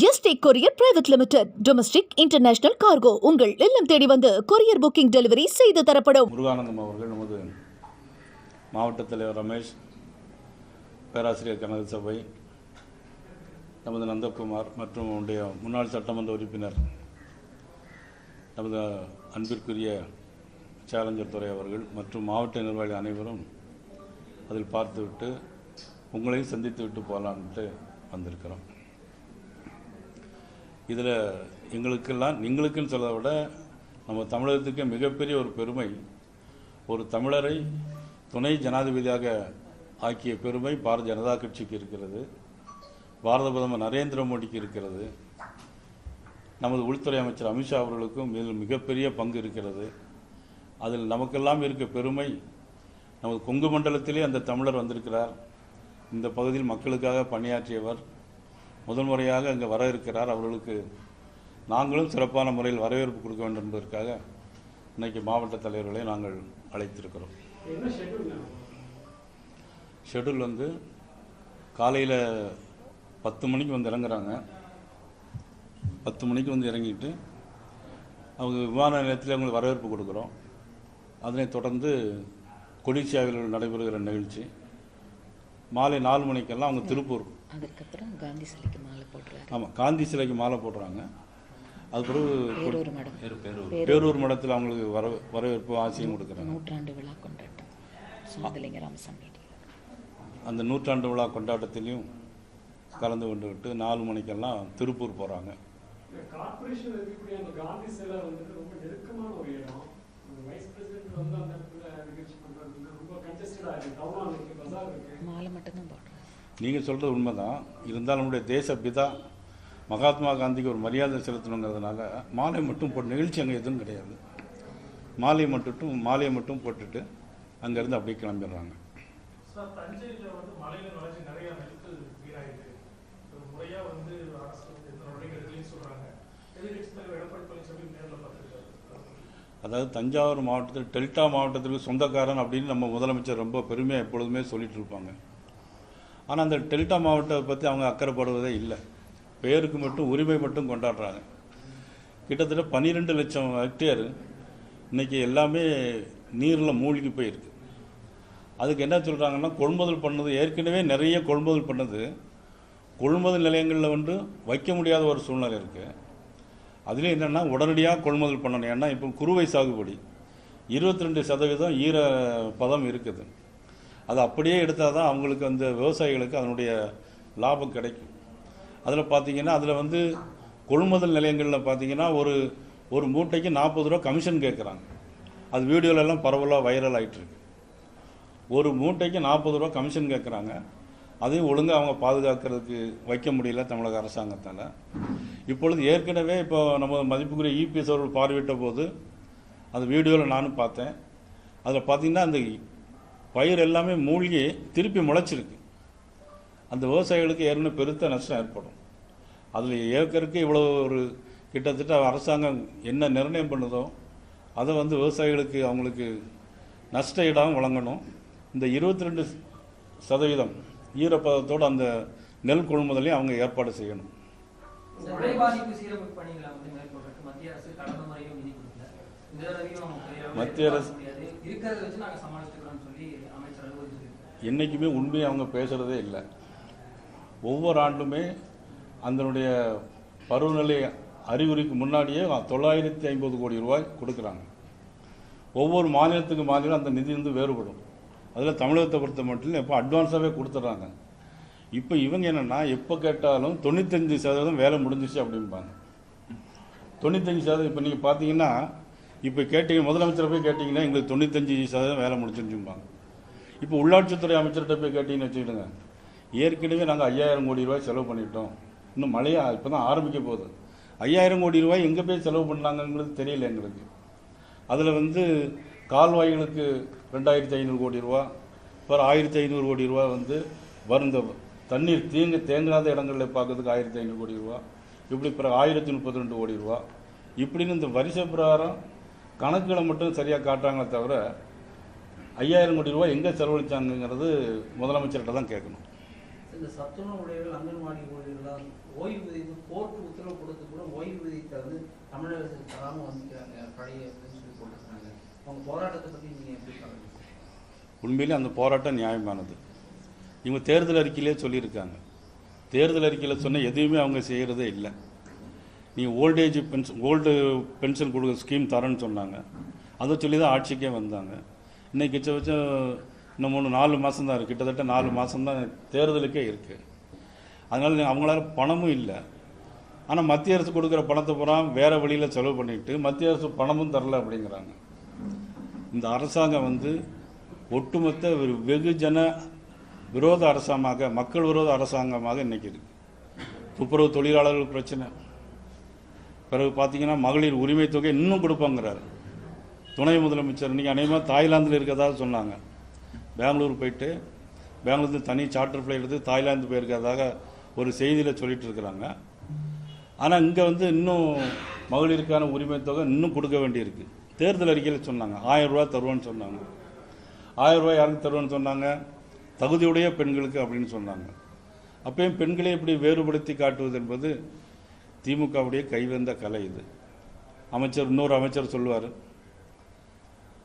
S T courier private limited. Domestic international cargo உங்கள் இல்லம் தேடி வந்து கொரியர் புக்கிங் டெலிவரி செய்து தரப்படும். முருகானந்தம் அவர்கள் நமது மாவட்ட தலைவர் ரமேஷ் பேராசிரியர் கனக சபை நமது நந்தகுமார் மற்றும் உடைய முன்னாள் சட்டமன்ற உறுப்பினர் நமது அன்பிற்குரிய சேலஞ்சர் துறை அவர்கள் மற்றும் மாவட்ட நிர்வாகிகள் அனைவரும் அதில் பார்த்துவிட்டு உங்களையும் சந்தித்து விட்டு போகலான்ட்டு வந்திருக்கிறோம். இதில் எங்களுக்கெல்லாம் எங்களுக்குன்னு சொல்றதை விட நம்ம தமிழகத்துக்கு மிகப்பெரிய ஒரு பெருமை ஒரு தமிழரை துணை ஜனாதிபதியாக ஆக்கிய பெருமை பாரதிய ஜனதா கட்சிக்கு இருக்கிறது பாரத பிரதமர் நரேந்திர மோடிக்கு இருக்கிறது நமது உள்துறை அமைச்சர் அமித்ஷா அவர்களுக்கும் இதில் மிகப்பெரிய பங்கு இருக்கிறது. அதில் நமக்கெல்லாம் இருக்க பெருமை நமது கொங்கு மண்டலத்திலே அந்த தமிழர் வந்திருக்கிறார். இந்த பகுதியில் மக்களுக்காக பணியாற்றியவர் முதல் முறையாக அங்கே வர இருக்கிறார். அவர்களுக்கு நாங்களும் சிறப்பான முறையில் வரவேற்பு கொடுக்க வேண்டும் என்பதற்காக இன்னைக்கு மாவட்ட தலைவர்களை நாங்கள் அழைத்திருக்கிறோம். ஷெட்யூல் வந்து காலையில் பத்து மணிக்கு வந்து இறங்குறாங்க. பத்து மணிக்கு வந்து இறங்கிட்டு அவங்க விமான நிலையத்தில் அவங்களுக்கு வரவேற்பு கொடுக்குறோம். அதனைத் தொடர்ந்து கொடிசியாவில் நடைபெறுகிற நிகழ்ச்சி. மாலை நாலு மணிக்கெல்லாம் அவங்க திருப்பூர். அதுக்கப்புறம் காந்தி சிலைக்கு மாலை போட்டுறாரு ஆமாம் காந்தி சிலைக்கு மாலை போடுறாங்க. அது பிறகு பேரூர் மடத்தில் அவங்களுக்கு வர வரவேற்பு ஆசையும் கொடுக்குறாங்க. நூற்றாண்டு விழா கொண்டாட்டம். சுமதலிங்க ராமசாமி அந்த நூற்றாண்டு விழா கொண்டாட்டத்திலையும் கலந்து கொண்டு விட்டு நாலு மணிக்கெல்லாம் திருப்பூர் போகிறாங்க இந்த மாலை மட்டும்தான் போடுறாரு நீங்கள் சொல்கிறது உண்மைதான். இருந்தாலும் நம்முடைய தேச பிதா மகாத்மா காந்திக்கு ஒரு மரியாதை செலுத்தணுங்கிறதுனால மாலை மட்டும் போட்டு நிகழ்ச்சி அங்கே எதுவும் கிடையாது. மாலை மட்டும் மாலையை மட்டும் போட்டுட்டு அங்கேருந்து அப்படியே கிளம்பிடுறாங்க. அதாவது தஞ்சாவூர் மாவட்டத்தில் டெல்டா மாவட்டத்திற்கு சொந்தக்காரன் அப்படின்னு நம்ம முதலமைச்சர் ரொம்ப பெருமையாக எப்பொழுதுமே சொல்லிட்டு இருப்பாங்க. ஆனால் அந்த டெல்டா மாவட்டத்தை பற்றி அவங்க அக்கறைப்படுவதே இல்லை. பேருக்கு மட்டும் உரிமை மட்டும் கொண்டாடுறாங்க. கிட்டத்தட்ட பன்னிரெண்டு லட்சம் ஹெக்டேர் இன்றைக்கி எல்லாமே நீரில் மூழ்கி போயிருக்கு. அதுக்கு என்ன சொல்கிறாங்கன்னா கொள்முதல் பண்ணது ஏற்கனவே நிறைய கொள்முதல் பண்ணது. கொள்முதல் நிலையங்களில் வந்து வைக்க முடியாத ஒரு சூழ்நிலை இருக்குது அதுலேயும் என்னென்னா உடனடியாக கொள்முதல் பண்ணணும். ஏன்னா இப்போ குறுவை சாகுபடி. இருபத்தி ரெண்டு சதவீதம் ஈர பதம் இருக்குது. அது அப்படியே எடுத்தால் தான் அவங்களுக்கு அந்த விவசாயிகளுக்கு அதனுடைய லாபம் கிடைக்கும். அதில் பார்த்தீங்கன்னா அதில் வந்து கொள்முதல் நிலையங்களில் பார்த்தீங்கன்னா ஒரு ஒரு மூட்டைக்கு நாற்பது ரூபா கமிஷன் கேட்குறாங்க. அது வீடியோலெல்லாம் பரவலாக வைரல் ஆகிட்டுருக்கு ஒரு மூட்டைக்கு நாற்பது ரூபா கமிஷன் கேட்குறாங்க. அதையும் ஒழுங்காக அவங்க பாதுகாக்கிறதுக்கு வைக்க முடியல தமிழக அரசாங்கத்தால். இப்பொழுது ஏற்கனவே இப்போ நம்ம மதிப்புக்குரிய இபிஎஸ் அவர்கள் பார்வையிட்ட போது அந்த வீடியோவில் நானும் பார்த்தேன். அதில் பார்த்திங்கன்னா அந்த பயிர் எல்லாமே மூழ்கி திருப்பி முளைச்சிருக்கு. அந்த விவசாயிகளுக்கு ஏற்கனவே பெருத்த நஷ்டம் ஏற்படும். அதில் ஏக்கருக்கு இவ்வளோ ஒரு கிட்டத்தட்ட அரசாங்கம் என்ன நிர்ணயம் பண்ணுதோ அதை வந்து விவசாயிகளுக்கு அவங்களுக்கு நஷ்ட ஈடாகவும் வழங்கணும். இந்த இருபத்தி ரெண்டு சதவீதம் ஈரப்பதத்தோடு அந்த நெல் கொள்முதலையும் அவங்க ஏற்பாடு செய்யணும். மத்திய அரசு என்றைக்குமே உண்மையை அவங்க பேசுகிறதே இல்லை. ஒவ்வொரு ஆண்டுமே அதனுடைய பருவநிலை அறிகுறிக்கு முன்னாடியே தொள்ளாயிரத்தி ஐம்பது கோடி ரூபாய் கொடுக்குறாங்க. ஒவ்வொரு மாநிலத்துக்கு மாநிலம் அந்த நிதி வந்து வேறுபடும். அதில் தமிழகத்தை பொறுத்த மட்டும் இப்போ அட்வான்ஸாகவே கொடுத்துட்றாங்க. இப்போ இவங்க என்னென்னா எப்போ கேட்டாலும் தொண்ணூத்தஞ்சு சதவீதம் வேலை முடிஞ்சிச்சு அப்படிம்பாங்க. தொண்ணூத்தஞ்சு சதவீதம் இப்போ நீங்கள் பார்த்தீங்கன்னா இப்போ கேட்டீங்க முதலமைச்சரை போய் கேட்டிங்கன்னா எங்களுக்கு தொண்ணூத்தஞ்சு சதவீதம் வேலை முடிஞ்சிருச்சும்பாங்க. இப்போ உள்ளாட்சித்துறை அமைச்சர்கிட்ட போய் கேட்டிங்கன்னு வச்சுக்கிடுங்க. ஏற்கனவே நாங்கள் ஐயாயிரம் கோடி ரூபாய் செலவு பண்ணிட்டோம். இன்னும் மழையா இப்போ தான் ஆரம்பிக்க போகுது. ஐயாயிரம் கோடி ரூபாய் எங்கே போய் செலவு பண்ணாங்கங்கிறது தெரியல எங்களுக்கு. அதில் வந்து கால்வாய்களுக்கு ரெண்டாயிரத்தி ஐநூறு கோடி ரூபா அப்புறம் ஆயிரத்தி ஐநூறு கோடி ரூபா வந்து வருந்த தண்ணீர் தீங்க தேங்காத இடங்களில் பார்க்கறதுக்கு ஆயிரத்தி ஐநூறு கோடி ரூபா. இப்படி பிற ஆயிரத்தி முப்பத்தி ரெண்டு கோடி ரூபா. இப்படின்னு இந்த வரிசை பிரகாரம் கணக்குகளை மட்டும் சரியாக காட்டுறாங்களே தவிர ஐயாயிரம் கோடி ரூபாய் எங்கே செலவழிச்சாங்கங்கிறது முதலமைச்சர்கிட்ட தான் கேட்கணும். இந்த சத்துணவு உடைகள் அங்கன்வாடி ஊழியர்களால் ஓய்வூதியம் கோர்ட் உத்தரவு கொடுத்து கூட ஓய்வூதியத்தை வந்து தமிழக அரசு தராமல் வந்துக்கிறாங்க பழைய அப்படின்னு சொல்லி போட்டிருக்காங்க. அவங்க போராட்டத்தை பற்றி நீங்கள் எப்படி பார்க்குறீங்க? உண்மையிலே அந்த போராட்டம் நியாயமானது. இவங்க தேர்தல் அறிக்கையிலே சொல்லியிருக்காங்க. தேர்தல் அறிக்கையில் சொன்ன எதுவுமே அவங்க செய்கிறதே இல்லை. நீ old age pension old pension கொடுக்குற ஸ்கீம் தரேன்னு சொன்னாங்க. அதை சொல்லி தான் ஆட்சிக்கே வந்தாங்க. இன்னைக்கு வச்ச இன்னும் மூணு நாலு மாதம் தான் இருக்குது கிட்டத்தட்ட நாலு மாதம் தான் தேர்தலுக்கே இருக்குது அதனால் அவங்களால பணமும் இல்லை. ஆனால் மத்திய அரசு கொடுக்குற பணத்தை பூரா வேறு வழியில் செலவு பண்ணிட்டு மத்திய அரசு பணமும் தரல அப்படிங்கிறாங்க. இந்த அரசாங்கம் வந்து ஒட்டுமொத்த ஒரு வெகுஜன விரோத அரசாங்கமாக மக்கள் விரோத அரசாங்கமாக இன்றைக்கி இருக்குது துப்புரவு தொழிலாளர்கள் பிரச்சனை. பிறகு பார்த்தீங்கன்னா மகளிர் உரிமை தொகை இன்னும் கொடுப்பாங்கிறாரு. துணை முதலமைச்சர் இன்றைக்கி அநேகமாக தாய்லாந்தில் இருக்கதா சொன்னாங்க. பெங்களூர் போயிட்டு பெங்களூர்லேருந்து தனி சார்ட்டர் ஃப்ளைட் எடுத்து தாய்லாந்து போயிருக்கிறதாக ஒரு செய்தியில் சொல்லிட்டு இருக்கிறாங்க. ஆனால் இங்கே வந்து இன்னும் மகளிருக்கான உரிமை தொகை இன்னும் கொடுக்க வேண்டியிருக்கு. தேர்தல் அறிக்கையில் சொன்னாங்க. ஆயிரம் ரூபா தருவோன்னு சொன்னாங்க. ஆயிரம் ரூபாய் யாருக்கு தருவோன்னு சொன்னாங்க? தகுதியுடைய பெண்களுக்கு அப்படின்னு சொன்னாங்க. அப்பயும் பெண்களை இப்படி வேறுபடுத்தி காட்டுவது என்பது திமுகவுடைய கைவந்த கலை இது. அமைச்சர் இன்னொரு அமைச்சர் சொல்லுவார்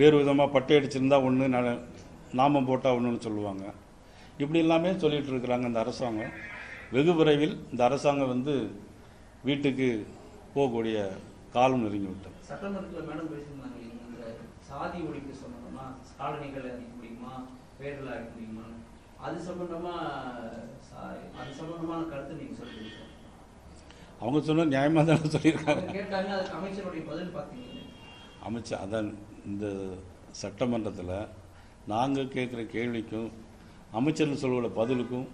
வேறு விதமாக பட்டை அடிச்சிருந்தா ஒன்று நாமம் போட்டால் ஒன்றுன்னு சொல்லுவாங்க. இப்படி எல்லாமே சொல்லிகிட்டு இருக்கிறாங்க இந்த அரசாங்கம். வெகு விரைவில் இந்த அரசாங்கம் வந்து வீட்டுக்கு போகக்கூடிய காலம் நெருங்கி விட்டது. சட்டமன்றத்தில் மேடம் பேசியிருந்தாங்க சாதி ஒழிப்பு சம்பந்தமா காலனிகளை அடிக்க முடியுமா பேர்களை அடிக்க முடியுமா? அது சம்பந்தமா அது சம்பந்தமான கருத்து நீங்க சொல்லுங்க அவங்க சொன்ன நியாயமாக தானே சொல்லியிருக்காங்க. அமைச்சர் அதான் இந்த சட்டமன்றத்தில் நாங்கள் கேட்குற கேள்விக்கும் அமைச்சர்கள் சொல்கிற பதிலுக்கும்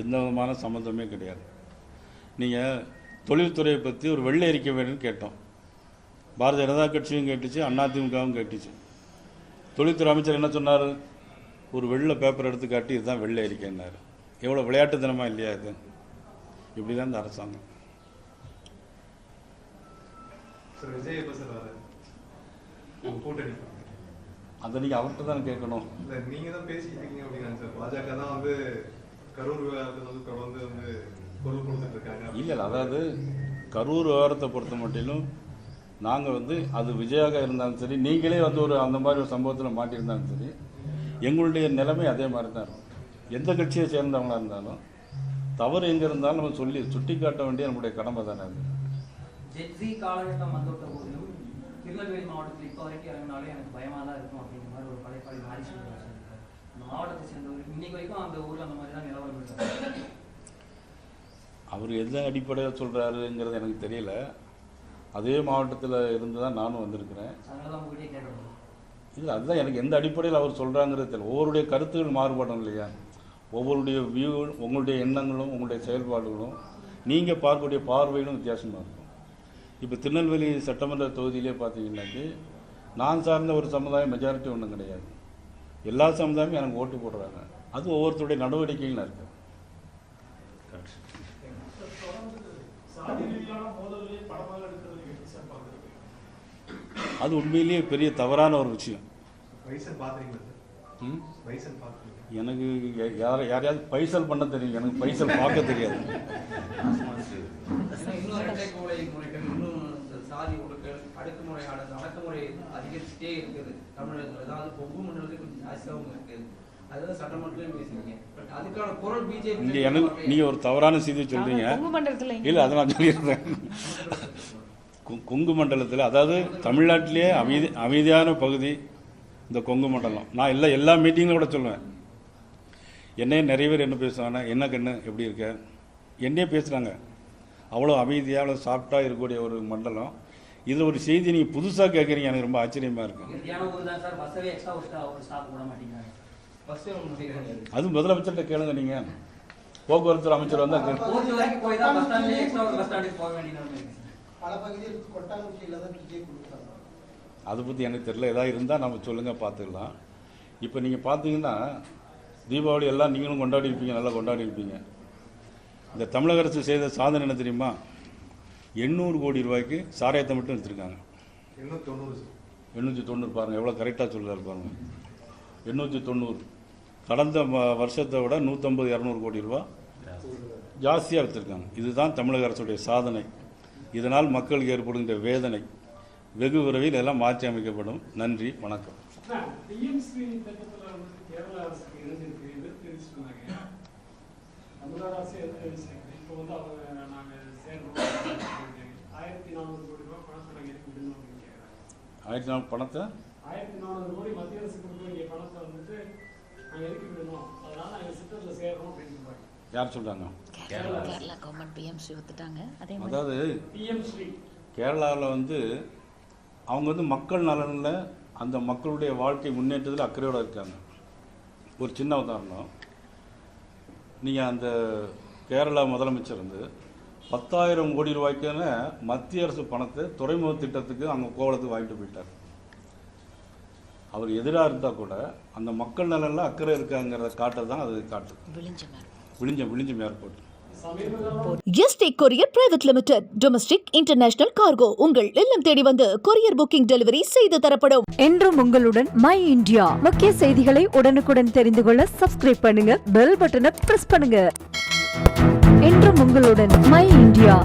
எந்த விதமான சம்மந்தமே கிடையாது. நீங்கள் தொழில்துறையை பற்றி ஒரு வெள்ளை அறிக்கை வேணும்னு கேட்டோம். பாரதிய ஜனதா கட்சியும் கேட்டுச்சு அதிமுகவும் கேட்டுச்சு. தொழில்துறை அமைச்சர் என்ன சொன்னார்? ஒரு வெள்ளை பேப்பர் எடுத்து காட்டி இதுதான் வெள்ளை அறிக்கைன்னாரு. எவ்வளோ விளையாட்டுத்தனமா இல்லையா இது? இப்படி தான் இந்த அரசாங்கம். கூட்டணி அதை நீங்கள் அவர்கிட்ட தான் கேட்கணும். இல்ல நீங்க தான் பேசிட்டு இருக்கீங்க அப்படிங்கிறாங்க சார் பாஜக தான் வந்து கரூர் விவகாரத்தை வந்து தொடர்ந்து வந்து குரல் கொடுத்துட்டு இருக்காங்க. இல்லை இல்லை அதாவது கரூர் விவகாரத்தை பொறுத்த மட்டிலும் நாங்கள் வந்து அது விஜயாக இருந்தாலும் சரி நீங்களே வந்து ஒரு அந்த மாதிரி ஒரு சம்பவத்தில் மாட்டியிருந்தாலும் சரி எங்களுடைய நிலைமை அதே மாதிரி தான் இருக்கும். எந்த கட்சியை சேர்ந்தவங்களா இருந்தாலும் தவறு எங்கே இருந்தாலும் நம்ம சொல்லி சுட்டி காட்ட வேண்டிய நம்முடைய கடமை தானே அது. ஜெட்ஸி காலகட்டம் வந்துவிட்ட போதிலும் திருநெல்வேலி மாவட்டத்தில் இப்போ வரைக்கும் இறங்கினாலே எனக்கு பயமாக தான் இருக்கும் அப்படிங்கிற மாதிரி ஒரு படைப்பாளி மாறி அந்த மாவட்டத்தை சேர்ந்தவர். இன்னைக்கு வரைக்கும் அந்த ஊரில் அந்த மாதிரி தான் நிலவரம் இருக்கு. அவர் எந்த அடிப்படையில் சொல்கிறாருங்கிறது எனக்கு தெரியல. அதே மாவட்டத்தில் இருந்து தான் நானும் வந்திருக்கிறேன். இல்லை அதுதான் எனக்கு எந்த அடிப்படையில் அவர் சொல்கிறாங்கிறது தெரியல. ஒவ்வொருடைய கருத்துகள் மாறுபடும் இல்லையா? ஒவ்வொருடைய வியூ உங்களுடைய எண்ணங்களும் உங்களுடைய செயல்பாடுகளும் நீங்கள் பார்க்கக்கூடிய பார்வைகளும் வித்தியாசமாக இருக்கும். இப்போ திருநெல்வேலி சட்டமன்ற தொகுதியிலே பார்த்தீங்கன்னாக்கி நான் சார்ந்த ஒரு சமுதாயம் மெஜாரிட்டி ஒன்றும் கிடையாது. எல்லா சமுதாயமும் எனக்கு ஓட்டு போடுறாங்க. அது ஒவ்வொருத்தருடைய நடவடிக்கைகள் இருக்குது அது உண்மையிலேயே பெரிய தவறான ஒரு விஷயம். எனக்கு யார் யாரையாவது பைசல் பண்ண தெரியும். எனக்கு பைசல் பார்க்க தெரியாது. சாதி ஒடுக்கல் அடக்குமுறை அதிகரிச்சுட்டே இருக்குது தமிழகத்தில். அதாவது கொஞ்சம் ஜாஸ்தியாகவும் இருக்குது. ஒரு தவறான செய்தி சொல்கிறீங்க கொங்கு மண்டலத்துல எங்க? இல்லை அதை நான் சொல்லிடுறேன். கொ- கொங்கு மண்டலத்தில் அதாவது தமிழ்நாட்டிலேயே அமைதி அமைதியான பகுதி இந்த கொங்கு மண்டலம். நான் எல்லா எல்லா மீட்டிங்கிலும் கூட சொல்லுவேன். என்னையே நிறைய பேர் என்ன பேசுவாங்கன்னா என்ன கண்ணு எப்படி இருக்க? என்னையே பேசுகிறாங்க அவ்வளோ அமைதியாக அவ்வளோ சாஃப்டாக இருக்கக்கூடிய ஒரு மண்டலம். இதில் ஒரு செய்தி நீங்கள் புதுசாக கேட்குறீங்க எனக்கு ரொம்ப ஆச்சரியமாக இருக்கும் அது முதலமைச்சர்கிட்ட கேளுங்க நீங்கள் போக்குவரத்து அமைச்சர் சார். பல பகுதியில் கொட்டாங்குச்சியில் தான் அதை பற்றி எனக்கு தெரியல. ஏதாவது இருந்தால் நம்ம சொல்லுங்கள் பார்த்துக்கலாம் இப்போ நீங்கள் பார்த்தீங்கன்னா தீபாவளி எல்லாம் நீங்களும் கொண்டாடி இருப்பீங்க நல்லா கொண்டாடி இருப்பீங்க. இந்த தமிழக அரசு செய்த சாதனை என்ன தெரியுமா? எண்ணூறு கோடி ரூபாய்க்கு சாராயத்தை மட்டும் எடுத்திருக்காங்க. எண்ணூற்றி தொண்ணூறு பாருங்கள் எவ்வளோ கரெக்டாக சொல்கிறாரு பாருங்கள் எண்ணூற்றி தொண்ணூறு கடந்த வருஷத்தை விட நூற்றம்பது இரநூறு கோடி ரூபா ஜாஸ்தியாக விற்றுருக்காங்க இதுதான் தமிழக அரசுடைய சாதனை. இதனால் மக்களுக்கு ஏற்படுகின்ற வேதனை. வெகு விரைவில் எல்லாம் மாற்றி அமைக்கப்படும். நன்றி வணக்கம். ஆயிரத்தி நாலு பணத்தை? ஆயிரத்தி நானூறு கோடி மத்திய அரசு கொடுக்க வேண்டிய பணத்தை வந்துட்டு நாங்க எடுக்க விடணும்? அதனால நாங்க சித்தத்துல சேர்றோம் அப்படின்னு சொல்றாங்க. யார் சொல்கிறாங்க கேரளா கவர்மெண்ட் பிஎம்சி ஒத்துட்டாங்க. அதே மாதிரி அதாவது பிஎம் ஸ்ரீ கேரளாவில் வந்து அவங்க வந்து மக்கள் நலனில் அந்த மக்களுடைய வாழ்க்கை முன்னேற்றத்தில் அக்கறையோடு இருக்காங்க. ஒரு சின்ன உதாரணம். நீங்கள் அந்த கேரளா முதலமைச்சர் வந்து பத்தாயிரம் கோடி ரூபாய்க்கான மத்திய அரசு பணத்தை துறைமுக திட்டத்துக்கு அங்கே கோவளத்துக்கு வாங்கிட்டு போயிட்டார். அவர் எதிராக இருந்தால் கூட அந்த மக்கள் நலனில் அக்கறை இருக்காங்கிறத காட்ட. தான் அது மாதிரி Vizhinjam Vizhinjam airport S T courier private limited domestic international cargo உங்கள் இல்லம் தேடி வந்து கொரியர் புக்கிங் டெலிவரி செய்து தரப்படும். என்றும் உங்களுடன் மை இந்தியா முக்கிய செய்திகளை உடனுக்குடன் தெரிந்து கொள்ள சப்ஸ்கிரைப் பண்ணுங்க. பெல் பட்டனை பிரஸ் பண்ணுங்க. என்றும் உங்களுடன் மை இந்தியா